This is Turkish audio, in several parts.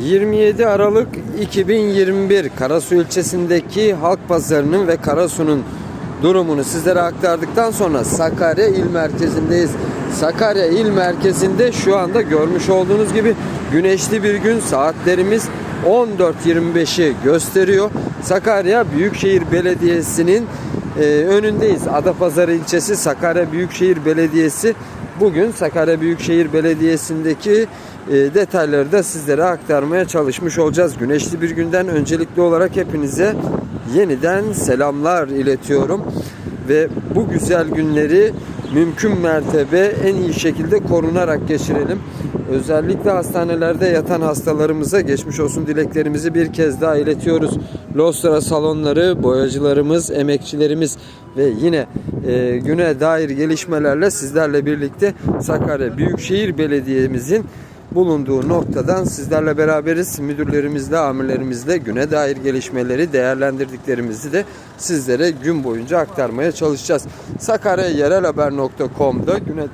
27 Aralık 2021 Karasu ilçesindeki halk pazarının ve Karasu'nun durumunu sizlere aktardıktan sonra Sakarya il merkezindeyiz. Sakarya il merkezinde şu anda görmüş olduğunuz gibi güneşli bir gün saatlerimiz 14.25'i gösteriyor. Sakarya Büyükşehir Belediyesi'nin e, önündeyiz. Adapazarı ilçesi Sakarya Büyükşehir Belediyesi bugün Sakarya Büyükşehir Belediyesi'ndeki detayları da sizlere aktarmaya çalışmış olacağız. Güneşli bir günden öncelikli olarak hepinize yeniden selamlar iletiyorum ve bu güzel günleri mümkün mertebe en iyi şekilde korunarak geçirelim. Özellikle hastanelerde yatan hastalarımıza geçmiş olsun dileklerimizi bir kez daha iletiyoruz. Lostra salonları, boyacılarımız, emekçilerimiz ve yine e, güne dair gelişmelerle sizlerle birlikte Sakarya Büyükşehir Belediye'mizin bulunduğu noktadan sizlerle beraberiz. Müdürlerimizle, amirlerimizle güne dair gelişmeleri değerlendirdiklerimizi de sizlere gün boyunca aktarmaya çalışacağız. sakaryayerelhaber.com'da güne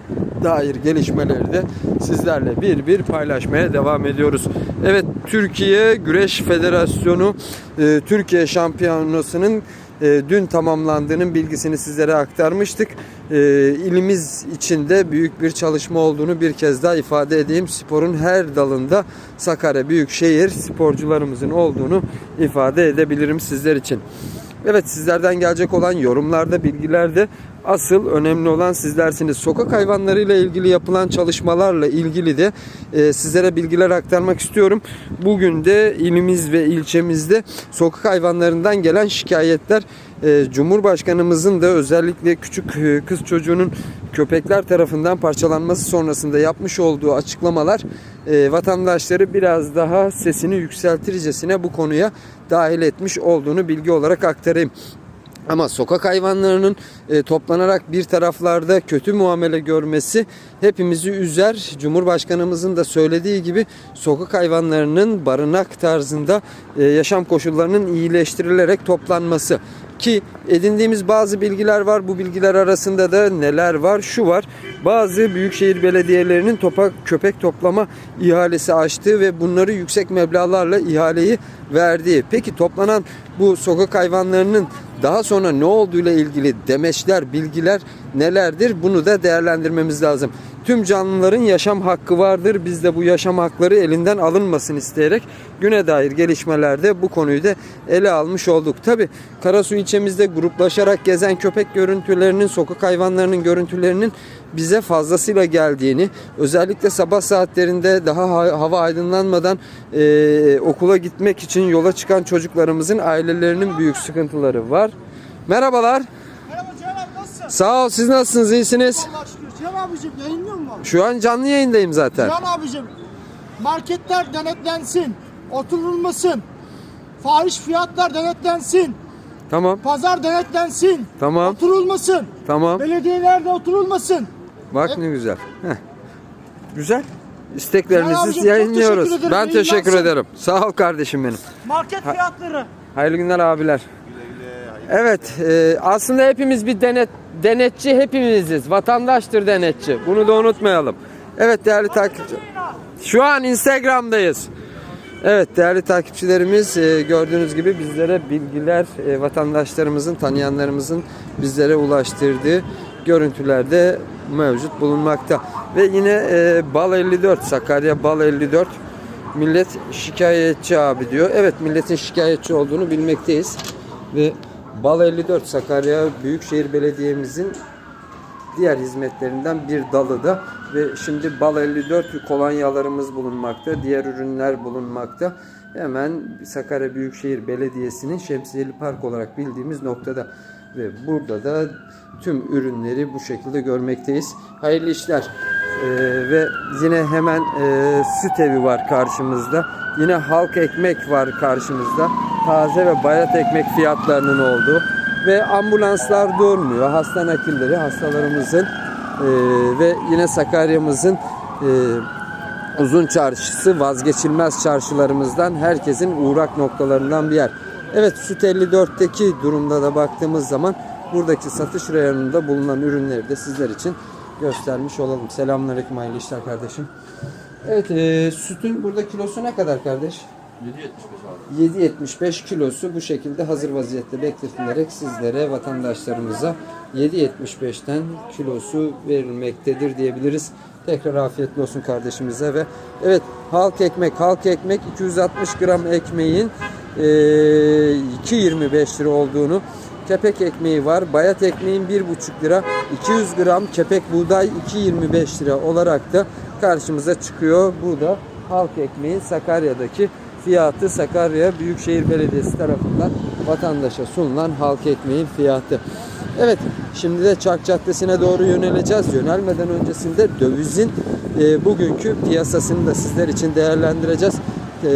dair gelişmeleri de sizlerle bir bir paylaşmaya devam ediyoruz. Evet Türkiye Güreş Federasyonu e, Türkiye Şampiyonası'nın e, dün tamamlandığının bilgisini sizlere aktarmıştık. E, ilimiz içinde büyük bir çalışma olduğunu bir kez daha ifade edeyim. Sporun her dalında Sakarya Büyükşehir sporcularımızın olduğunu ifade edebilirim sizler için. Evet sizlerden gelecek olan yorumlarda, bilgilerde asıl önemli olan sizlersiniz. Sokak hayvanlarıyla ilgili yapılan çalışmalarla ilgili de e, sizlere bilgiler aktarmak istiyorum. Bugün de ilimiz ve ilçemizde sokak hayvanlarından gelen şikayetler e, Cumhurbaşkanımızın da özellikle küçük e, kız çocuğunun köpekler tarafından parçalanması sonrasında yapmış olduğu açıklamalar e, vatandaşları biraz daha sesini yükseltircesine bu konuya dahil etmiş olduğunu bilgi olarak aktarayım. Ama sokak hayvanlarının e, toplanarak bir taraflarda kötü muamele görmesi hepimizi üzer. Cumhurbaşkanımızın da söylediği gibi sokak hayvanlarının barınak tarzında e, yaşam koşullarının iyileştirilerek toplanması ki edindiğimiz bazı bilgiler var. Bu bilgiler arasında da neler var? Şu var. Bazı büyükşehir belediyelerinin topa, köpek toplama ihalesi açtığı ve bunları yüksek meblağlarla ihaleyi verdiği. Peki toplanan bu sokak hayvanlarının daha sonra ne olduğuyla ilgili demeçler, bilgiler nelerdir? Bunu da değerlendirmemiz lazım. Tüm canlıların yaşam hakkı vardır. Biz de bu yaşam hakları elinden alınmasın isteyerek güne dair gelişmelerde bu konuyu da ele almış olduk. Tabi Karasu ilçemizde gruplaşarak gezen köpek görüntülerinin, sokak hayvanlarının görüntülerinin bize fazlasıyla geldiğini, özellikle sabah saatlerinde daha ha- hava aydınlanmadan e, okula gitmek için yola çıkan çocuklarımızın ailelerinin büyük sıkıntıları var. Merhabalar. Merhaba Cihan abi nasılsın? Sağ ol. Siz nasılsınız? İyisiniz? Allah Cihan abicim yayınlıyor mu? Şu an canlı yayındayım zaten. Cihan abicim marketler denetlensin, oturulmasın, fahiş fiyatlar denetlensin, Tamam. pazar denetlensin, Tamam. oturulmasın, Tamam. belediyelerde oturulmasın. Bak ne güzel. Heh. Güzel. İsteklerinizi abicim, çok yayınlıyoruz. teşekkür ederim. Ben teşekkür ederim. Sağ ol kardeşim benim. Market fiyatları. Hayırlı günler abiler. Evet, e, aslında hepimiz bir denet denetçi hepimiziz. Vatandaştır denetçi. Bunu da unutmayalım. Evet değerli takipçi. Şu an Instagram'dayız. Evet değerli takipçilerimiz e, gördüğünüz gibi bizlere bilgiler e, vatandaşlarımızın, tanıyanlarımızın bizlere ulaştırdığı görüntülerde mevcut bulunmakta. Ve yine e, Bal 54, Sakarya Bal 54 millet şikayetçi abi diyor. Evet milletin şikayetçi olduğunu bilmekteyiz. Ve Bal 54 Sakarya Büyükşehir Belediye'mizin diğer hizmetlerinden bir dalı da ve şimdi Bal 54 kolonyalarımız bulunmakta, diğer ürünler bulunmakta. Hemen Sakarya Büyükşehir Belediyesi'nin Şemsiyeli Park olarak bildiğimiz noktada ve burada da tüm ürünleri bu şekilde görmekteyiz. Hayırlı işler. Ee, ve yine hemen e, süt var karşımızda. Yine halk ekmek var karşımızda. Taze ve bayat ekmek fiyatlarının olduğu ve ambulanslar durmuyor. Hasta nakilleri hastalarımızın e, ve yine Sakarya'mızın e, uzun çarşısı vazgeçilmez çarşılarımızdan herkesin uğrak noktalarından bir yer. Evet Süt 54'teki durumda da baktığımız zaman buradaki satış reyonunda bulunan ürünleri de sizler için göstermiş olalım. Selamünaleyküm hayırlı işler kardeşim. Evet e, sütün burada kilosu ne kadar kardeş? 7.75 abi. 7.75 kilosu bu şekilde hazır vaziyette bekletilerek sizlere vatandaşlarımıza 7.75'ten kilosu verilmektedir diyebiliriz. Tekrar afiyetli olsun kardeşimize ve evet halk ekmek halk ekmek 260 gram ekmeğin e, 2.25 lira olduğunu kepek ekmeği var. Bayat ekmeğin 1,5 lira. 200 gram kepek buğday 2.25 lira olarak da karşımıza çıkıyor. Bu da halk ekmeğin Sakarya'daki fiyatı Sakarya Büyükşehir Belediyesi tarafından vatandaşa sunulan halk ekmeğin fiyatı. Evet şimdi de Çark Caddesi'ne doğru yöneleceğiz. Yönelmeden öncesinde dövizin e, bugünkü piyasasını da sizler için değerlendireceğiz. E,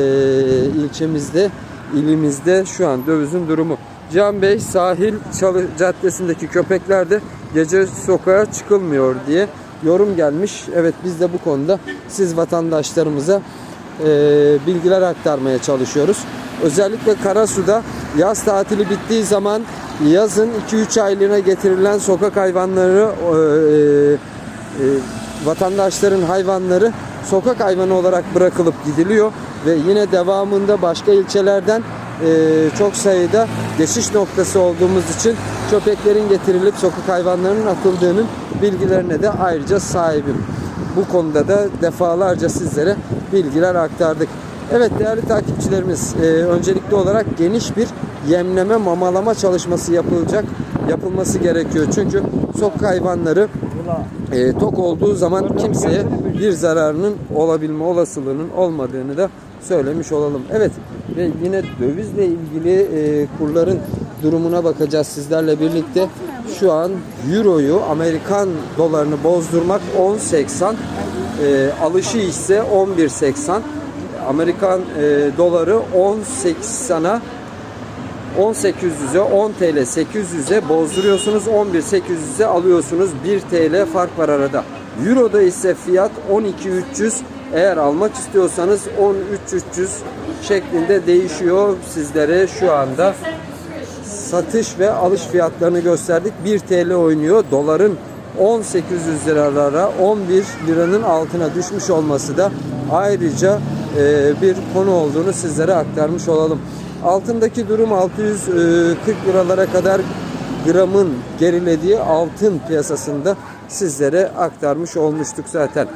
ilçemizde, ilimizde şu an dövizin durumu. Can Bey sahil Çalı Caddesi'ndeki köpeklerde gece sokağa çıkılmıyor diye yorum gelmiş. Evet biz de bu konuda siz vatandaşlarımıza e, bilgiler aktarmaya çalışıyoruz. Özellikle Karasu'da yaz tatili bittiği zaman yazın 2-3 aylığına getirilen sokak hayvanları e, e, vatandaşların hayvanları sokak hayvanı olarak bırakılıp gidiliyor ve yine devamında başka ilçelerden çok sayıda geçiş noktası olduğumuz için köpeklerin getirilip sokak hayvanlarının atıldığının bilgilerine de ayrıca sahibim. Bu konuda da defalarca sizlere bilgiler aktardık. Evet değerli takipçilerimiz, e, öncelikli olarak geniş bir yemleme mamalama çalışması yapılacak, yapılması gerekiyor. Çünkü sokak hayvanları e, tok olduğu zaman kimseye bir zararının olabilme olasılığının olmadığını da söylemiş olalım. Evet ve yine dövizle ilgili e, kurların durumuna bakacağız sizlerle birlikte. Şu an Euro'yu Amerikan dolarını bozdurmak 10.80 e, alışı ise 11.80 Amerikan e, doları 10.80'a 10.800'e 10 TL 800'e bozduruyorsunuz 11.800'e alıyorsunuz 1 TL fark var arada. Euro'da ise fiyat 12.300 eğer almak istiyorsanız 13.300 şeklinde değişiyor sizlere şu anda satış ve alış fiyatlarını gösterdik. 1 TL oynuyor. Doların 1800 liralara 11 liranın altına düşmüş olması da ayrıca e, bir konu olduğunu sizlere aktarmış olalım. Altındaki durum 640 liralara kadar gramın gerilediği altın piyasasında sizlere aktarmış olmuştuk zaten.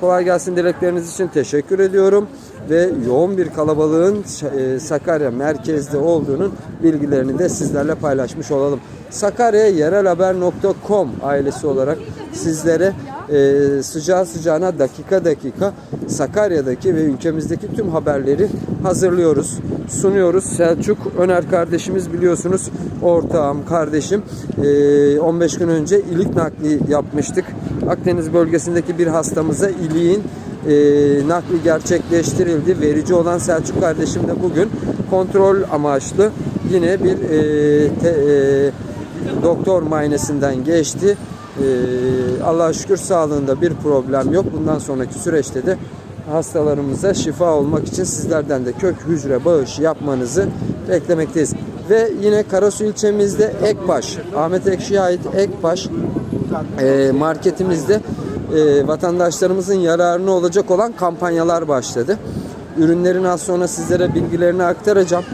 Kolay gelsin dilekleriniz için teşekkür ediyorum ve yoğun bir kalabalığın e, Sakarya merkezde olduğunun bilgilerini de sizlerle paylaşmış olalım. Sakarya yerelhaber.com ailesi olarak sizlere e, sıcağı sıcağına dakika dakika Sakarya'daki ve ülkemizdeki tüm haberleri hazırlıyoruz, sunuyoruz. Selçuk Öner kardeşimiz biliyorsunuz ortağım, kardeşim. E, 15 gün önce ilik nakli yapmıştık. Akdeniz bölgesindeki bir hastamıza iliğin e, nakli gerçekleştirildi. Verici olan Selçuk kardeşim de bugün kontrol amaçlı yine bir e, te, e, doktor muayenesinden geçti. E, Allah'a şükür sağlığında bir problem yok. Bundan sonraki süreçte de hastalarımıza şifa olmak için sizlerden de kök hücre bağışı yapmanızı beklemekteyiz. Ve yine Karasu ilçemizde Ekbaş, Ahmet Ekşi'ye ait Ekbaş e, marketimizde e, vatandaşlarımızın yararına olacak olan kampanyalar başladı. Ürünlerin az sonra sizlere bilgilerini aktaracağım.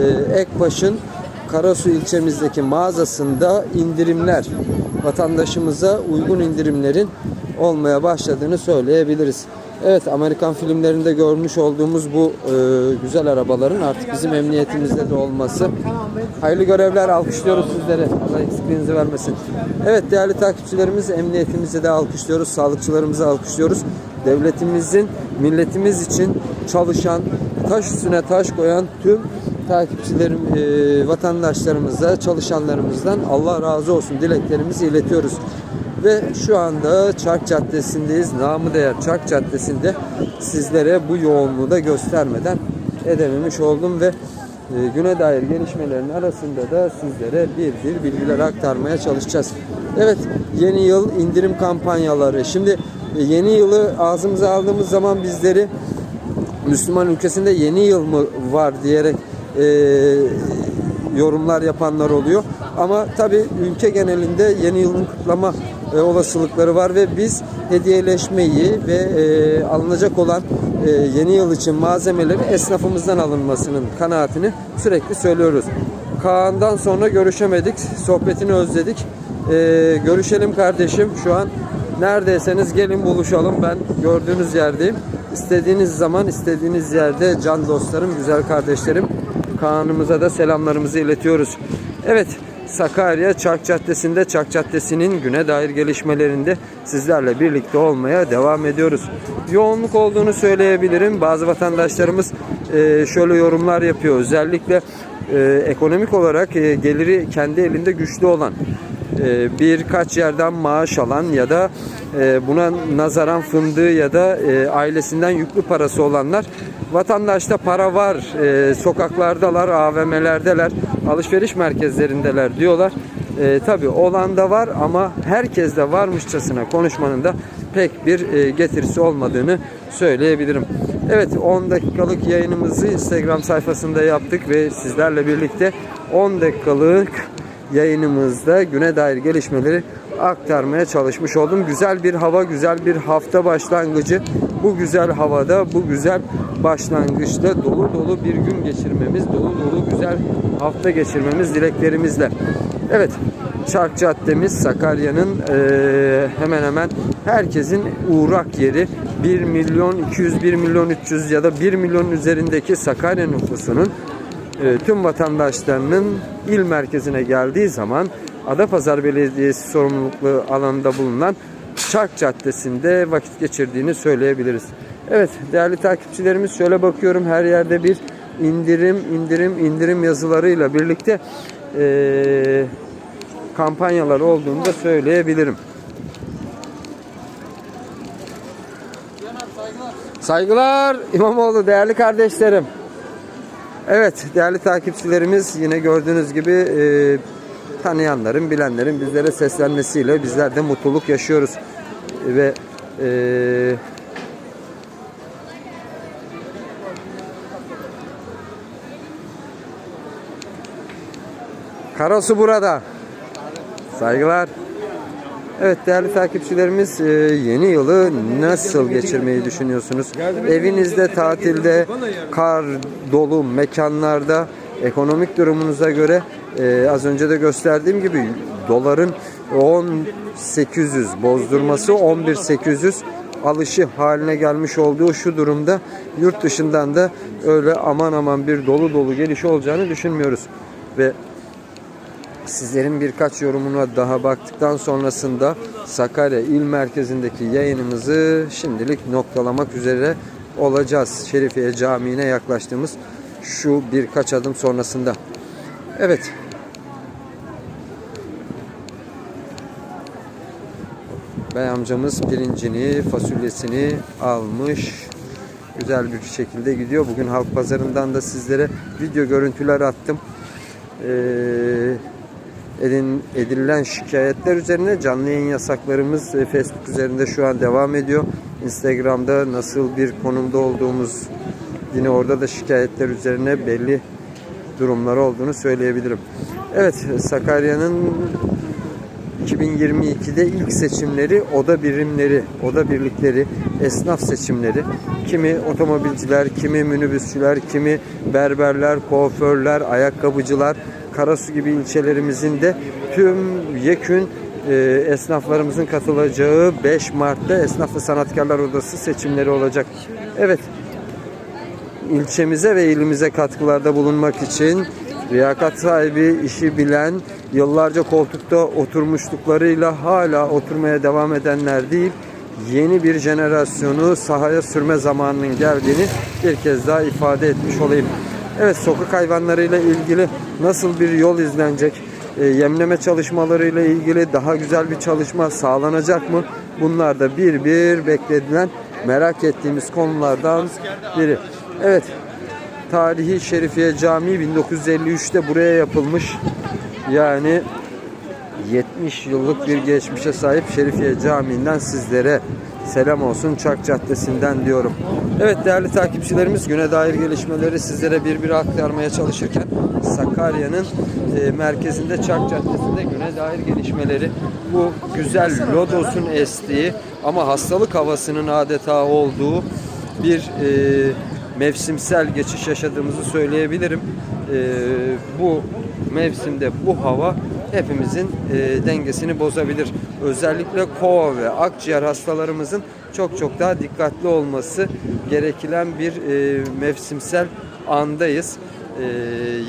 E, Ekbaş'ın Karasu ilçemizdeki mağazasında indirimler, vatandaşımıza uygun indirimlerin olmaya başladığını söyleyebiliriz. Evet Amerikan filmlerinde görmüş olduğumuz bu e, güzel arabaların artık bizim emniyetimizde de olması. Hayırlı görevler alkışlıyoruz sizlere. Allah eksikliğinizi vermesin. Evet değerli takipçilerimiz emniyetimizi de alkışlıyoruz. Sağlıkçılarımızı alkışlıyoruz. Devletimizin, milletimiz için çalışan, taş üstüne taş koyan tüm takipçilerim, e, vatandaşlarımıza, çalışanlarımızdan Allah razı olsun dileklerimizi iletiyoruz. Ve şu anda Çark Caddesi'ndeyiz. Namı değer Çark Caddesi'nde sizlere bu yoğunluğu da göstermeden edememiş oldum ve e, güne dair gelişmelerin arasında da sizlere bir bir bilgiler aktarmaya çalışacağız. Evet yeni yıl indirim kampanyaları. Şimdi e, yeni yılı ağzımıza aldığımız zaman bizleri Müslüman ülkesinde yeni yıl mı var diyerek e, yorumlar yapanlar oluyor. Ama tabi ülke genelinde yeni yılın kutlama e, olasılıkları var ve biz hediyeleşmeyi ve e, alınacak olan e, yeni yıl için malzemeleri esnafımızdan alınmasının kanaatini sürekli söylüyoruz. Kaan'dan sonra görüşemedik. Sohbetini özledik. E, görüşelim kardeşim. Şu an neredeyseniz gelin buluşalım. Ben gördüğünüz yerdeyim. İstediğiniz zaman istediğiniz yerde can dostlarım, güzel kardeşlerim. Kaan'ımıza da selamlarımızı iletiyoruz. Evet, Sakarya Çark Caddesi'nde Çark Caddesi'nin güne dair gelişmelerinde sizlerle birlikte olmaya devam ediyoruz. Yoğunluk olduğunu söyleyebilirim. Bazı vatandaşlarımız e, şöyle yorumlar yapıyor. Özellikle e, ekonomik olarak e, geliri kendi elinde güçlü olan birkaç yerden maaş alan ya da buna nazaran fındığı ya da ailesinden yüklü parası olanlar vatandaşta para var e, sokaklardalar AVM'lerdeler alışveriş merkezlerindeler diyorlar e, tabi olan da var ama herkes de varmışçasına konuşmanın da pek bir e, getirisi olmadığını söyleyebilirim. Evet 10 dakikalık yayınımızı Instagram sayfasında yaptık ve sizlerle birlikte 10 dakikalık yayınımızda güne dair gelişmeleri aktarmaya çalışmış oldum. Güzel bir hava, güzel bir hafta başlangıcı. Bu güzel havada, bu güzel başlangıçta dolu dolu bir gün geçirmemiz, dolu dolu güzel hafta geçirmemiz dileklerimizle. Evet, Çark Caddemiz Sakarya'nın eee, hemen hemen herkesin uğrak yeri 1 milyon 200, 1 milyon 300 ya da 1 milyon üzerindeki Sakarya nüfusunun e, tüm vatandaşlarının il merkezine geldiği zaman Adapazarı Belediyesi sorumluluklu alanında bulunan Çark Caddesi'nde vakit geçirdiğini söyleyebiliriz. Evet değerli takipçilerimiz şöyle bakıyorum her yerde bir indirim indirim indirim yazılarıyla birlikte e, kampanyalar olduğunu da söyleyebilirim. Saygılar İmamoğlu değerli kardeşlerim. Evet değerli takipçilerimiz yine gördüğünüz gibi e, tanıyanların bilenlerin bizlere seslenmesiyle bizler de mutluluk yaşıyoruz. Ve e, Karasu burada. Saygılar. Evet değerli takipçilerimiz e, yeni yılı nasıl geçirmeyi düşünüyorsunuz? Evinizde, tatilde, kar dolu mekanlarda ekonomik durumunuza göre e, az önce de gösterdiğim gibi doların 10.800 bozdurması 11.800 alışı haline gelmiş olduğu şu durumda yurt dışından da öyle aman aman bir dolu dolu gelişi olacağını düşünmüyoruz. Ve Sizlerin birkaç yorumuna daha baktıktan sonrasında Sakarya il merkezindeki yayınımızı şimdilik noktalamak üzere olacağız. Şerifiye Camii'ne yaklaştığımız şu birkaç adım sonrasında. Evet. Bey amcamız pirincini, fasulyesini almış. Güzel bir şekilde gidiyor. Bugün halk pazarından da sizlere video görüntüler attım. Ee, edin, edinilen şikayetler üzerine canlı yayın yasaklarımız e, Facebook üzerinde şu an devam ediyor. Instagram'da nasıl bir konumda olduğumuz yine orada da şikayetler üzerine belli durumlar olduğunu söyleyebilirim. Evet Sakarya'nın 2022'de ilk seçimleri oda birimleri, oda birlikleri, esnaf seçimleri. Kimi otomobilciler, kimi minibüsçüler, kimi berberler, kuaförler, ayakkabıcılar, Karasu gibi ilçelerimizin de tüm yekün e, esnaflarımızın katılacağı 5 Mart'ta Esnaf ve Sanatkarlar Odası seçimleri olacak. Evet, ilçemize ve ilimize katkılarda bulunmak için liyakat sahibi, işi bilen, yıllarca koltukta oturmuşluklarıyla hala oturmaya devam edenler değil, yeni bir jenerasyonu sahaya sürme zamanının geldiğini bir kez daha ifade etmiş olayım. Evet sokak hayvanlarıyla ilgili nasıl bir yol izlenecek? E, yemleme çalışmalarıyla ilgili daha güzel bir çalışma sağlanacak mı? Bunlar da bir bir bekledilen merak ettiğimiz konulardan biri. Evet Tarihi Şerifiye Camii 1953'te buraya yapılmış. Yani 70 yıllık bir geçmişe sahip Şerifiye Camii'nden sizlere selam olsun Çark Caddesi'nden diyorum. Evet değerli takipçilerimiz güne dair gelişmeleri sizlere bir bir aktarmaya çalışırken Sakarya'nın e, merkezinde Çark Caddesi'nde güne dair gelişmeleri bu güzel lodosun estiği ama hastalık havasının adeta olduğu bir e, mevsimsel geçiş yaşadığımızı söyleyebilirim. E, bu mevsimde bu hava hepimizin e, dengesini bozabilir. Özellikle kova ve akciğer hastalarımızın çok çok daha dikkatli olması gereken bir e, mevsimsel andayız. E,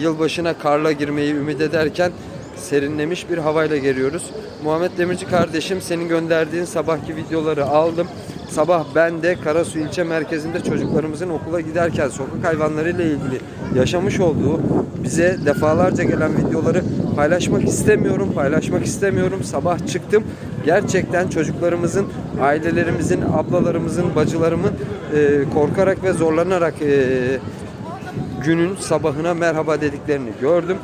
yılbaşına karla girmeyi ümit ederken serinlemiş bir havayla geliyoruz. Muhammed Demirci kardeşim senin gönderdiğin sabahki videoları aldım. Sabah ben de Karasu ilçe merkezinde çocuklarımızın okula giderken sokak hayvanlarıyla ilgili yaşamış olduğu bize defalarca gelen videoları paylaşmak istemiyorum, paylaşmak istemiyorum. Sabah çıktım. Gerçekten çocuklarımızın, ailelerimizin, ablalarımızın, bacılarımın e, korkarak ve zorlanarak e, günün sabahına merhaba dediklerini gördüm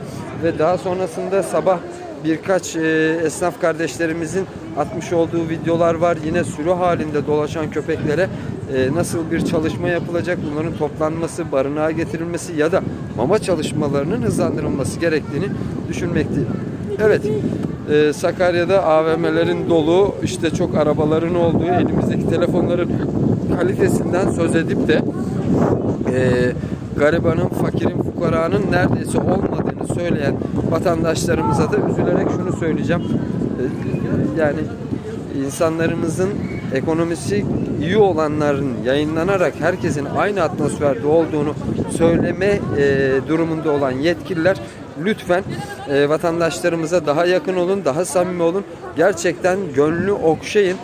ve daha sonrasında sabah birkaç e, esnaf kardeşlerimizin atmış olduğu videolar var. Yine sürü halinde dolaşan köpeklere e, nasıl bir çalışma yapılacak, bunların toplanması, barınağa getirilmesi ya da mama çalışmalarının hızlandırılması gerektiğini düşünmekteyim. Evet, e, Sakarya'da AVM'lerin dolu, işte çok arabaların olduğu, elimizdeki telefonların kalitesinden söz edip de e, garibanın, fakirin, fukaranın neredeyse olmadığını söyleyen vatandaşlarımıza da üzülerek şunu söyleyeceğim. E, yani insanlarımızın ekonomisi iyi olanların yayınlanarak herkesin aynı atmosferde olduğunu söyleme e, durumunda olan yetkililer lütfen e, vatandaşlarımıza daha yakın olun, daha samimi olun. Gerçekten gönlü okşayın.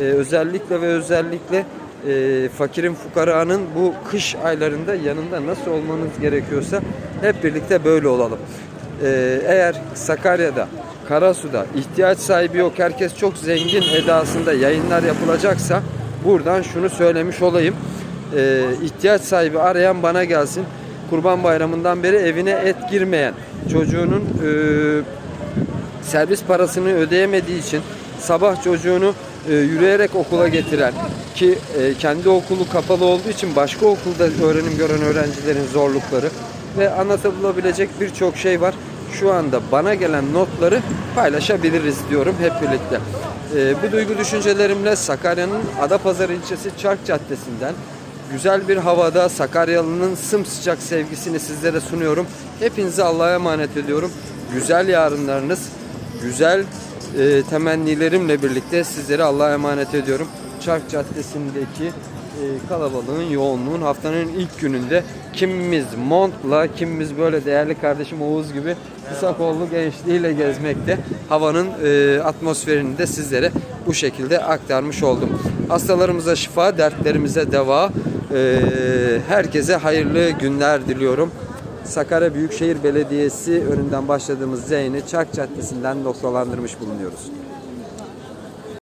E, özellikle ve özellikle e, fakirin fukaranın bu kış aylarında yanında nasıl olmanız gerekiyorsa hep birlikte böyle olalım. E, eğer Sakarya'da, Karasu'da ihtiyaç sahibi yok, herkes çok zengin edasında yayınlar yapılacaksa buradan şunu söylemiş olayım. E, ihtiyaç sahibi arayan bana gelsin. Kurban Bayramı'ndan beri evine et girmeyen çocuğunun e, servis parasını ödeyemediği için sabah çocuğunu e, yürüyerek okula getiren ki e, kendi okulu kapalı olduğu için başka okulda öğrenim gören öğrencilerin zorlukları ve anlatılabilecek birçok şey var. Şu anda bana gelen notları paylaşabiliriz diyorum hep birlikte. E, bu duygu düşüncelerimle Sakarya'nın Adapazarı ilçesi Çark Caddesi'nden güzel bir havada Sakaryalı'nın sımsıcak sevgisini sizlere sunuyorum. Hepinizi Allah'a emanet ediyorum. Güzel yarınlarınız, güzel e, temennilerimle birlikte sizleri Allah'a emanet ediyorum. Çark Caddesi'ndeki e, kalabalığın, yoğunluğun haftanın ilk gününde kimimiz montla, kimimiz böyle değerli kardeşim Oğuz gibi kısa kollu gençliğiyle gezmekte. Havanın e, atmosferini de sizlere bu şekilde aktarmış oldum. Hastalarımıza şifa, dertlerimize deva. E, herkese hayırlı günler diliyorum. Sakarya Büyükşehir Belediyesi önünden başladığımız yayını Çark Caddesi'nden noktalandırmış bulunuyoruz.